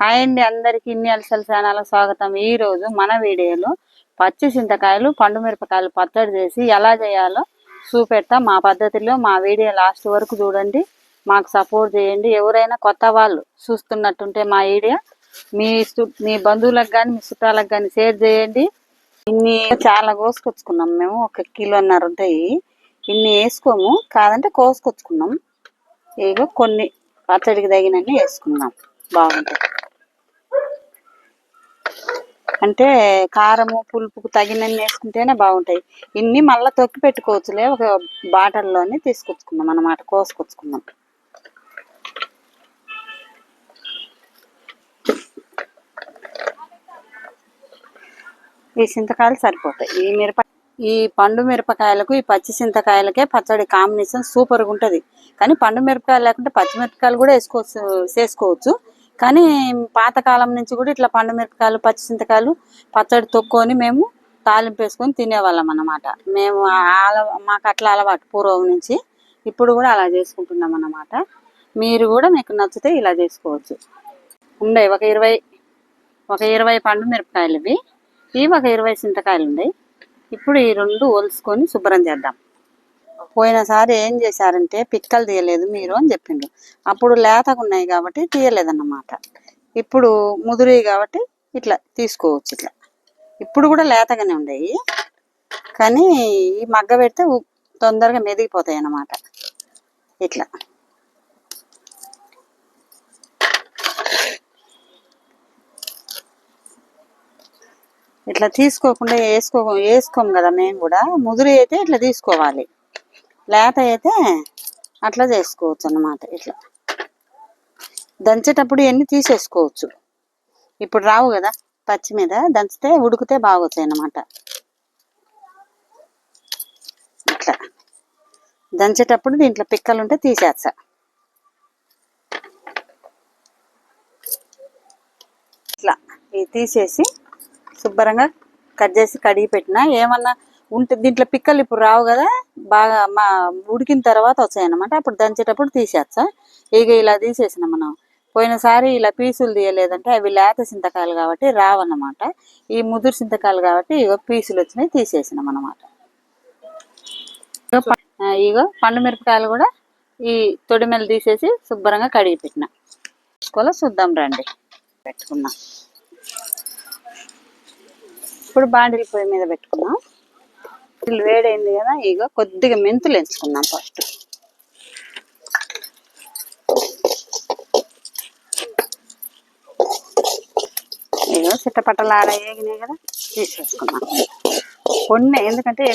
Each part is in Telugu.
హాయ్ అండి అందరికి ఇన్ని అలసల ఛానల్ స్వాగతం. ఈ రోజు మన వీడియోలో పచ్చి చింతకాయలు పండు మిరపకాయలు పచ్చడి చేసి ఎలా చేయాలో చూపెడతా. మా పద్ధతిలో మా వీడియో లాస్ట్ వరకు చూడండి. మాకు సపోర్ట్ చేయండి. ఎవరైనా కొత్త వాళ్ళు చూస్తున్నట్టుంటే మా వీడియో మీ మీ బంధువులకు కానీ మీ చుట్టాలకు కానీ షేర్ చేయండి. ఇన్ని చాలా కోసుకొచ్చుకున్నాం మేము. ఒక కిలోన్నర ఉంటాయి. ఇన్ని వేసుకోము. కాదంటే కోసుకొచ్చుకున్నాం. ఇగో కొన్ని పచ్చడికి తగినన్ని వేసుకున్నాం. బాగుంటుంది అంటే కారము పులుపుకు తగినన్ని వేసుకుంటేనే బాగుంటాయి. ఇన్ని మళ్ళీ తొక్కి పెట్టుకోవచ్చులే ఒక బాటల్లోనే తీసుకొచ్చుకుందాం అన్నమాట కోసుకొచ్చుకుందాం. ఈ చింతకాయలు సరిపోతాయి. ఈ మిరప ఈ పండు మిరపకాయలకు ఈ పచ్చి చింతకాయలకే పచ్చడి కాంబినేషన్ సూపర్గా ఉంటుంది. కానీ పండు మిరపకాయలు లేకుంటే పచ్చి మిరపకాయలు కూడా వేసుకోవచ్చు చేసుకోవచ్చు కానీ పాతకాలం నుంచి కూడా ఇట్లా పండు మిరపకాయలు పచ్చి చింతకాయలు పచ్చడి తొక్కొని మేము తాలింపు వేసుకొని తినేవాళ్ళం అన్నమాట. మేము ఆ మాకు అట్లా అలవాటు పూర్వం నుంచి. ఇప్పుడు కూడా అలా చేసుకుంటున్నాం అన్నమాట. మీరు కూడా మీకు నచ్చితే ఇలా చేసుకోవచ్చు. ఉండే ఒక ఇరవై ఒక ఇరవై పండు మిరపకాయలు ఇవి. ఇవి ఒక ఇరవై చింతకాయలు ఉన్నాయి ఇప్పుడు ఈ రెండు ఒలుసుకొని శుభ్రం చేద్దాం. పోయినసారి ఏం చేశారంటే పిక్కలు తీయలేదు మీరు అని చెప్పిండ్రు అప్పుడు లేతగా ఉన్నాయి కాబట్టి తీయలేదన్నమాట. ఇప్పుడు ముదిరి కాబట్టి ఇట్లా తీసుకోవచ్చు ఇట్లా. ఇప్పుడు కూడా లేతగానే ఉన్నాయి కానీ ఈ మగ్గ పెడితే తొందరగా మెదిగిపోతాయి అన్నమాట. ఇట్లా. ఇట్లా తీసుకోకుండా వేసుకో వేసుకోము కదా మేము కూడా. ముదురు అయితే ఇట్లా తీసుకోవాలి. లేత అయితే అట్లా చేసుకోవచ్చు అన్నమాట ఇట్లా. దంచేటప్పుడు ఇవన్నీ తీసేసుకోవచ్చు? ఇప్పుడు రావు కదా పచ్చి మీద దంచితే ఉడికితే బాగొచ్చాయి అన్నమాట. ఇట్లా. దంచేటప్పుడు దీంట్లో పిక్కలు ఉంటే తీసేస్తా. ఇట్లా. ఇది తీసేసి శుభ్రంగా కట్ చేసి కడిగి పెట్టినా ఏమన్నా ఉంటే దీంట్లో పిక్కలు ఇప్పుడు రావు కదా బాగా మా ఉడికిన తర్వాత వచ్చాయన్నమాట. అప్పుడు దంచేటప్పుడు తీసేస్తా ఇక ఇలా తీసేసిన మనం. పోయినసారి ఇలా పీసులు తీయలేదంటే అవి లేత చింతకాయలు కాబట్టి రావన్నమాట. ఈ ముదురు చింతకాయలు కాబట్టి ఇగో పీసులు వచ్చినాయి తీసేసినాం అన్నమాట ఇగో పండు మిరపకాయలు కూడా ఈ తొడిమెలు తీసేసి శుభ్రంగా కడిగి పెట్టిన. తీసుకోవాలో చూద్దాం రండి. పెట్టుకున్నాం. ఇప్పుడు బాండిల్ పొయ్యి మీద పెట్టుకున్నాం మెంతులు వేడైంది కదా ఇగో కొద్దిగా మెంతులు ఎంచుకున్నాం ఫస్ట్. ఇగో చిట్టపట్టలు ఆడ వేగినాయి కదా తీసేసుకున్నాం కొన్ని ఎందుకంటే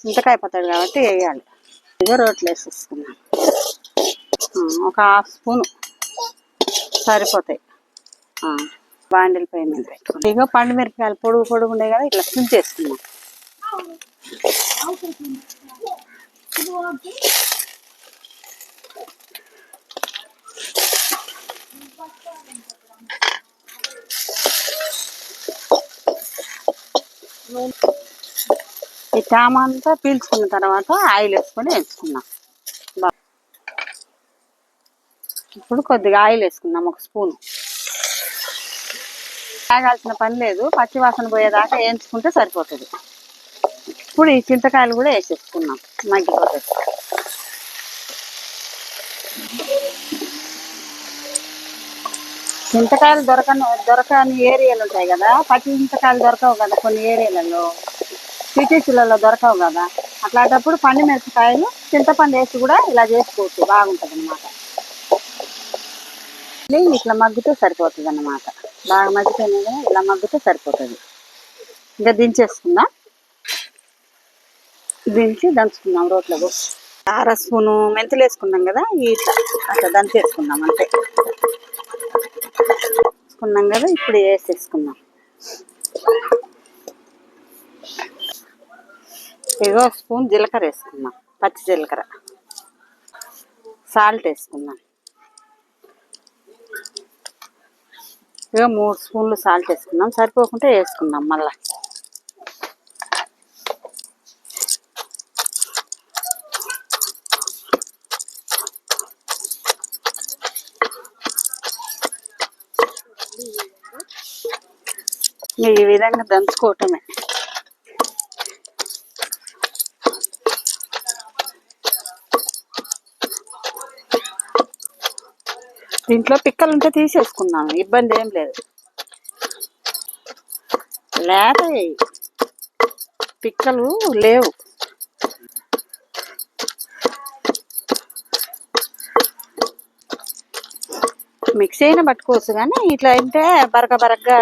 చింతకాయ పచ్చడి కాబట్టి వేయాలి. ఇగో రోట్లు వేసేసుకున్నాం ఒక హాఫ్ స్పూన్ సరిపోతాయి. ఆ, బాండిల్ పొయ్యి మీద పెట్టుకున్నాం ఇగో పండు మిరపకాయలు పొడుగు పొడుగు ఉండే కదా ఇట్లా తుంచేసుకున్నాం ఈ చామ అంతా పీల్చుకున్న తర్వాత ఆయిల్ వేసుకొని వేసుకున్నాం ఇప్పుడు కొద్దిగా ఆయిల్ వేసుకున్నాం ఒక స్పూన్. తాగాల్సిన పని లేదు పచ్చి వాసన పోయేదాకా వేయించుకుంటే సరిపోతుంది. ఇప్పుడు ఈ చింతకాయలు కూడా వేసేసుకున్నాం మగ్గిపోతుంది చింతకాయలు దొరకని దొరకని ఏరియాలు ఉంటాయి కదా పచ్చి చింతకాయలు దొరకవు కదా కొన్ని ఏరియాలలో. సిటీస్లలో దొరకవు కదా. అట్లాంటప్పుడు పండు మిరపకాయలు చింతపండు వేసి కూడా ఇలా చేసుకోవచ్చు. బాగుంటుంది అనమాట ఇట్లా మగ్గితే సరిపోతుంది అనమాట బాగా మగ్గిపోయినా ఇలా మగ్గితే సరిపోతుంది. ఇంకా దించేసుకుందాం. దించి దంచుకుందాం రోట్లో అర స్పూను మెంతులు వేసుకున్నాం కదా ఇట్లా అట్లా దంచేసుకుందాం అంతే. వేసుకున్నాం కదా ఇప్పుడు వేసేసుకుందాం ఇగో స్పూన్ జీలకర్ర వేసుకుందాం పచ్చి జీలకర్ర. సాల్ట్ వేసుకుందాం ఇక మూడు స్పూన్లు సాల్ట్ వేసుకుందాం సరిపోకుంటే వేసుకుందాం మళ్ళీ. ఈ విధంగా దంచుకోవటమే. దీంట్లో పిక్కలు ఉంటే తీసేసుకున్నాను ఇబ్బంది ఏం లేదు. లేత పిక్కలు లేవు. మిక్సీ అయినా పట్టుకోవచ్చు కానీ ఇట్లా అంటే బరక బరకగా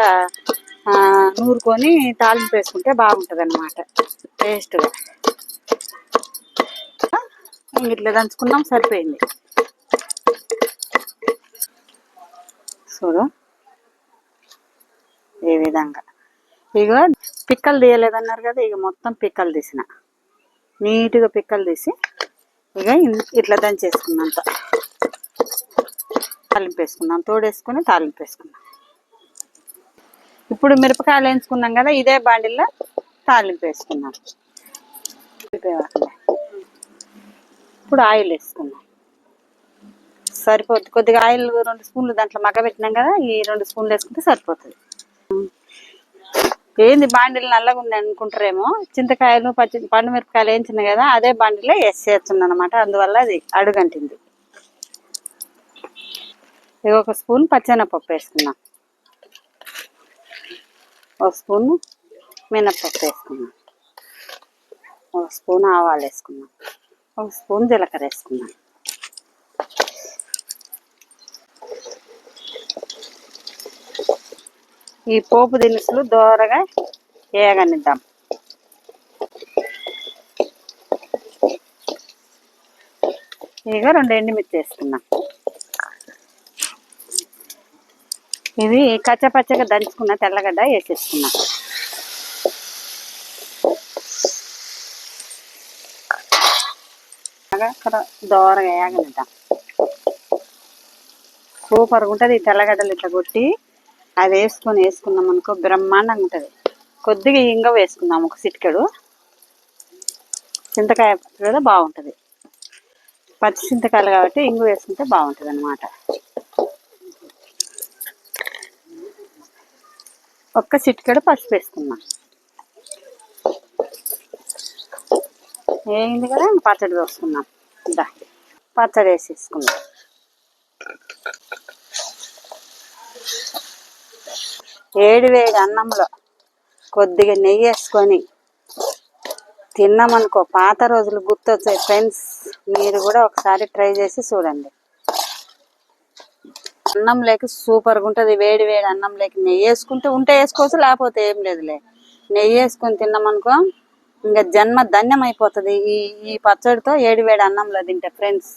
నూరుకొని తాలింపు వేసుకుంటే బాగుంటుంది అనమాట టేస్ట్గా ఇట్లా దంచుకున్నాం సరిపోయింది. చూడు. ఈ విధంగా. ఇక పిక్కలు తీయలేదన్నారు కదా ఇక మొత్తం పిక్కలు తీసిన. నీట్గా పిక్కలు తీసి ఇక ఇట్లా దంచేసుకున్నంత. తాలింపు వేసుకున్నాం తోడేసుకుని తాలింపు వేసుకున్నాం. ఇప్పుడు మిరపకాయలు వేయించుకున్నాం కదా ఇదే బాండిల్లో తాలింపు వేసుకున్నాం. ఇప్పుడు ఆయిల్ వేసుకున్నాం. సరిపోద్ది. కొద్దిగా ఆయిల్ రెండు స్పూన్లు దాంట్లో మగ్గబెట్టినాం కదా ఈ రెండు స్పూన్లు వేసుకుంటే సరిపోతుంది. ఏంది బాండిల్ నల్లగా ఉంది అనుకుంటారేమో. చింతకాయలు పచ్చి పండు మిరపకాయలు వేయించిన కదా అదే బాండిలో వేసేస్తున్నాను అనమాట అందువల్ల అది అడుగంటింది. ఇక ఒక స్పూన్ పచ్చెనపప్పు వేసుకున్నాం. ఒక స్పూన్ మినప్పప్పు వేసుకున్నాం. ఒక స్పూన్ ఆవాలు వేసుకున్నాం. ఒక స్పూన్ జీలకర్ర వేసుకున్నాం. ఈ పోపు దినుసులు దోరగా వేగనిద్దాం ఇక రెండు ఎండుమిర్చి వేసుకున్నాం. ఇది కచ్చపచ్చగా దంచుకున్న తెల్లగడ్డ వేసేసుకున్నాం. అక్కడ దోరగా వేగనిద్దాం సూపర్గా ఉంటుంది ఈ తెల్లగడ్డలు ఇట్లా కొట్టి అది వేసుకొని వేసుకున్నాం అనుకో బ్రహ్మాండంగా ఉంటుంది. కొద్దిగా ఇంగ వేసుకుందాం ఒక సిటికెడు చింతకాయ కూడా బాగుంటుంది. పచ్చి చింతకాయలు కాబట్టి ఇంగు వేసుకుంటే బాగుంటుంది అనమాట ఒక్క చిటికెడు పసుపు వేసుకున్నాం. ఏంది కదా? పచ్చడి వేసుకున్నాం దా. పచ్చడి వేసేసుకున్నాం. ఏడు వేడి అన్నంలో కొద్దిగా నెయ్యి వేసుకొని తిన్నామనుకో పాత రోజులు గుర్తొచ్చాయి ఫ్రెండ్స్ మీరు కూడా ఒకసారి ట్రై చేసి చూడండి. అన్నం లేక సూపర్గా ఉంటుంది వేడి వేడి అన్నం లేక నెయ్యి వేసుకుంటే ఉంటే వేసుకోవచ్చు లేకపోతే ఏం లేదులే. నెయ్యి వేసుకొని తిన్నామనుకో ఇంకా జన్మ ధన్యం అయిపోతుంది ఈ ఈ పచ్చడితో ఏడి వేడి అన్నంలో తింటే ఫ్రెండ్స్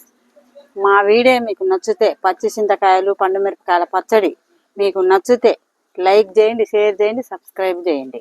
మా వీడియో మీకు నచ్చితే పచ్చి చింతకాయలు పండు మిరపకాయల పచ్చడి మీకు నచ్చితే లైక్ చేయండి షేర్ చేయండి సబ్స్క్రైబ్ చేయండి.